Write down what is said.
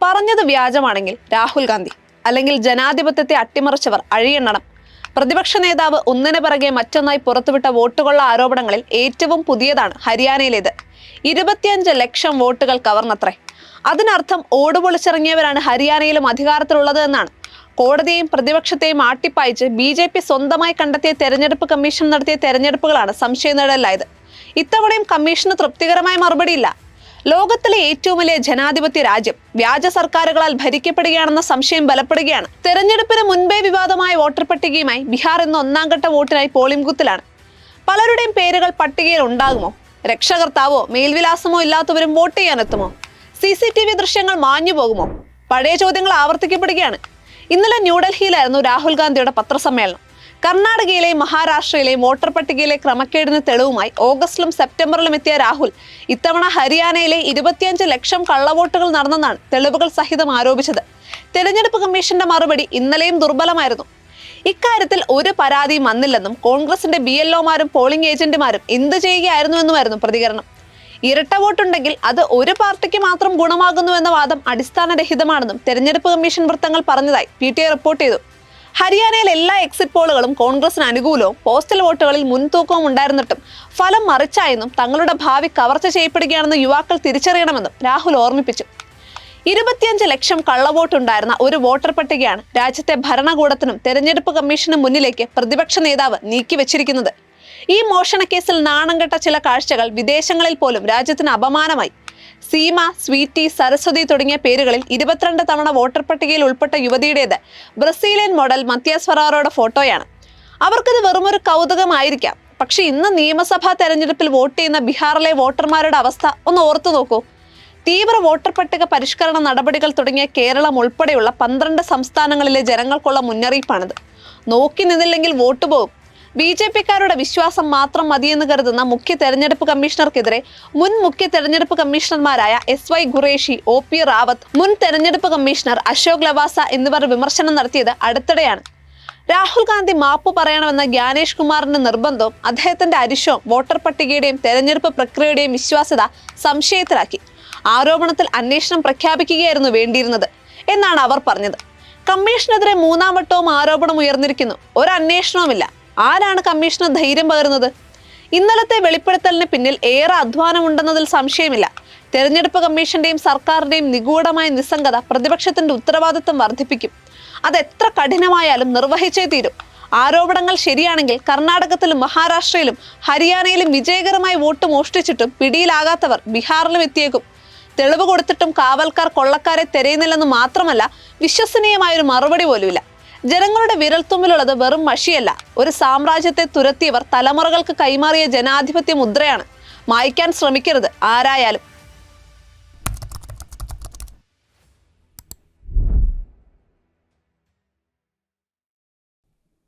പറഞ്ഞത് വ്യാജമാണെങ്കിൽ രാഹുൽ ഗാന്ധി അല്ലെങ്കിൽ ജനാധിപത്യത്തെ അട്ടിമറിച്ചവർ അഴിയെണ്ണണം. പ്രതിപക്ഷ നേതാവ് ഒന്നിനു പിറകെ മറ്റൊന്നായി പുറത്തുവിട്ട വോട്ടുകളുടെ ആരോപണങ്ങളിൽ ഏറ്റവും പുതിയതാണ് ഹരിയാനയിലേത്. ഇരുപത്തിയഞ്ച് ലക്ഷം വോട്ടുകൾ കവർന്നത്രേ. അതിനർത്ഥം ഓടുപൊളിച്ചിറങ്ങിയവരാണ് ഹരിയാനയിലും അധികാരത്തിലുള്ളത് എന്നാണ്. കോടതിയെയും പ്രതിപക്ഷത്തെയും ആട്ടിപ്പായിച്ച് ബി ജെ പി സ്വന്തമായി കണ്ടെത്തിയ തെരഞ്ഞെടുപ്പ് കമ്മീഷൻ നടത്തിയ തെരഞ്ഞെടുപ്പുകളാണ് സംശയ നേടലായത് ഇത്തവണയും കമ്മീഷന് തൃപ്തികരമായ മറുപടിയില്ല. ലോകത്തിലെ ഏറ്റവും വലിയ ജനാധിപത്യ രാജ്യം. വ്യാജ സർക്കാരുകളാൽ ഭരിക്കപ്പെടുകയാണെന്ന സംശയം ബലപ്പെടുകയാണ്. തെരഞ്ഞെടുപ്പിന് മുൻപേ വിവാദമായ വോട്ടർ പട്ടികയുമായി ബീഹാർ ഇന്ന് ഒന്നാം ഘട്ട വോട്ടിനായി പോളിംഗ് ബൂത്തിലാണ്. പലരുടെയും പേരുകൾ പട്ടികയിൽ ഉണ്ടാകുമോ? രക്ഷകർത്താവോ മേൽവിലാസമോ ഇല്ലാത്തവരും വോട്ട് ചെയ്യാനെത്തുമോ? സി സി ടി വി ദൃശ്യങ്ങൾ മാഞ്ഞു പോകുമോ? പഴയ ചോദ്യങ്ങൾ ആവർത്തിക്കപ്പെടുകയാണ്. ഇന്നലെ ന്യൂഡൽഹിയിലായിരുന്നു രാഹുൽ ഗാന്ധിയുടെ പത്രസമ്മേളനം. കർണാടകയിലെയും മഹാരാഷ്ട്രയിലെയും വോട്ടർ പട്ടികയിലെ ക്രമക്കേടിന് തെളിവുമായി ഓഗസ്റ്റിലും സെപ്റ്റംബറിലും എത്തിയ രാഹുൽ. ഇത്തവണ ഹരിയാനയിലെ ഇരുപത്തിയഞ്ച് ലക്ഷം കള്ളവോട്ടുകൾ നടന്നെന്നാണ് തെളിവുകൾ സഹിതം ആരോപിച്ചത്. തെരഞ്ഞെടുപ്പ് കമ്മീഷന്റെ മറുപടി ഇന്നലെയും ദുർബലമായിരുന്നു. ഇക്കാര്യത്തിൽ ഒരു പരാതിയും വന്നില്ലെന്നും കോൺഗ്രസിന്റെ ബി എൽഒമാരും പോളിംഗ് ഏജന്റുമാരും എന്ത് ചെയ്യുകയായിരുന്നുവെന്നുമായിരുന്നു പ്രതികരണം. ഇരട്ട വോട്ടുണ്ടെങ്കിൽ അത് ഒരു പാർട്ടിക്ക് മാത്രം ഗുണമാകുന്നുവെന്ന വാദം അടിസ്ഥാനരഹിതമാണെന്നും തെരഞ്ഞെടുപ്പ് കമ്മീഷൻ വൃത്തങ്ങൾ പറഞ്ഞതായി പി ടി ഐ റിപ്പോർട്ട് ചെയ്തു. ഹരിയാനയിൽ എല്ലാ എക്സിറ്റ് പോളുകളും കോൺഗ്രസിന് അനുകൂലവും പോസ്റ്റൽ വോട്ടുകളിൽ മുൻതൂക്കവും ഉണ്ടായിരുന്നിട്ടും ഫലം മറിച്ചായെന്നും തങ്ങളുടെ ഭാവി കവർച്ച ചെയ്യപ്പെടുകയാണെന്ന് യുവാക്കൾ തിരിച്ചറിയണമെന്നും രാഹുൽ ഓർമ്മിപ്പിച്ചു. ഇരുപത്തിയഞ്ച് ലക്ഷം കള്ളവോട്ടുണ്ടായിരുന്ന ഒരു വോട്ടർ പട്ടികയാണ് രാജ്യത്തെ ഭരണകൂടത്തിനും തെരഞ്ഞെടുപ്പ് കമ്മീഷനും മുന്നിലേക്ക് പ്രതിപക്ഷ നേതാവ് നീക്കിവെച്ചിരിക്കുന്നത് ഈ മോഷണക്കേസിൽ നാണം കെട്ട ചില കാഴ്ചകൾ വിദേശങ്ങളിൽ പോലും രാജ്യത്തിന് അപമാനമായി. സീമ സ്വീറ്റി സരസ്വതി തുടങ്ങിയ പേരുകളിൽ ഇരുപത്തിരണ്ട് തവണ വോട്ടർ പട്ടികയിൽ ഉൾപ്പെട്ട യുവതിയുടേത് ബ്രസീലിയൻ മോഡൽ മത്യാസ് ഫെറാറോയുടെ ഫോട്ടോയാണ്. അവർക്കത് വെറുമൊരു കൗതുകമായിരിക്കാം. പക്ഷെ ഇന്ന് നിയമസഭാ തെരഞ്ഞെടുപ്പിൽ വോട്ട് ചെയ്യുന്ന ബീഹാറിലെ വോട്ടർമാരുടെ അവസ്ഥ ഒന്ന് ഓർത്തു നോക്കൂ. തീവ്ര വോട്ടർ പട്ടിക പരിഷ്കരണ നടപടികൾ തുടങ്ങിയ കേരളം ഉൾപ്പെടെയുള്ള പന്ത്രണ്ട് സംസ്ഥാനങ്ങളിലെ ജനങ്ങൾക്കുള്ള മുന്നറിയിപ്പാണിത്. നോക്കി നിന്നില്ലെങ്കിൽ വോട്ട് പോകും ബി ജെ പിക്കാരുടെ വിശ്വാസം മാത്രം മതിയെന്ന് കരുതുന്ന മുഖ്യ തെരഞ്ഞെടുപ്പ് കമ്മീഷണർക്കെതിരെ മുൻ മുഖ്യ തെരഞ്ഞെടുപ്പ് കമ്മീഷണർമാരായ S Y Qureshi O P Rawat മുൻ തെരഞ്ഞെടുപ്പ് കമ്മീഷണർ അശോക് ലവാസ എന്നിവർ വിമർശനം നടത്തിയത് അടുത്തിടെയാണ്. രാഹുൽ ഗാന്ധി മാപ്പ് പറയണമെന്ന ജ്ഞാനേഷ് കുമാറിന്റെ നിർബന്ധവും അദ്ദേഹത്തിന്റെ അരിശവും വോട്ടർ പട്ടികയുടെയും തെരഞ്ഞെടുപ്പ് പ്രക്രിയയുടെയും വിശ്വാസ്യത സംശയത്തിലാക്കി. ആരോപണത്തിൽ അന്വേഷണം പ്രഖ്യാപിക്കുകയായിരുന്നു വേണ്ടിയിരുന്നത് എന്നാണ് അവർ പറഞ്ഞത്. കമ്മീഷനെതിരെ മൂന്നാം വട്ടവും ആരോപണം ഉയർന്നിരിക്കുന്നു. ഒരു അന്വേഷണവുമില്ല. ആരാണ് കമ്മീഷന് ധൈര്യം പകരുന്നത്? ഇന്നലത്തെ വെളിപ്പെടുത്തലിന് പിന്നിൽ ഏറെ അധ്വാനമുണ്ടെന്നതിൽ സംശയമില്ല. തെരഞ്ഞെടുപ്പ് കമ്മീഷന്റെയും സർക്കാരിന്റെയും നിഗൂഢമായ നിസ്സംഗത പ്രതിപക്ഷത്തിന്റെ ഉത്തരവാദിത്വം വർദ്ധിപ്പിക്കും. അത് എത്ര കഠിനമായാലും നിർവഹിച്ചേ തീരും. ആരോപണങ്ങൾ ശരിയാണെങ്കിൽ കർണാടകത്തിലും മഹാരാഷ്ട്രയിലും ഹരിയാനയിലും വിജയകരമായി വോട്ട് മോഷ്ടിച്ചിട്ടും പിടിയിലാകാത്തവർ ബീഹാറിലും എത്തിയേക്കും. തെളിവ് കൊടുത്തിട്ടും കാവൽക്കാർ കൊള്ളക്കാരെ തിരയുന്നില്ലെന്ന് മാത്രമല്ല വിശ്വസനീയമായ ഒരു മറുപടി പോലുമില്ല. ജനങ്ങളുടെ വിരൽത്തുമ്പിലുള്ളത് വെറും മഷിയല്ല. ഒരു സാമ്രാജ്യത്തെ തുരത്തിയവർ തലമുറകൾക്ക് കൈമാറിയ ജനാധിപത്യ മുദ്രയാണ്. മായ്ക്കാൻ ശ്രമിക്കരുത്. ആരായാലും.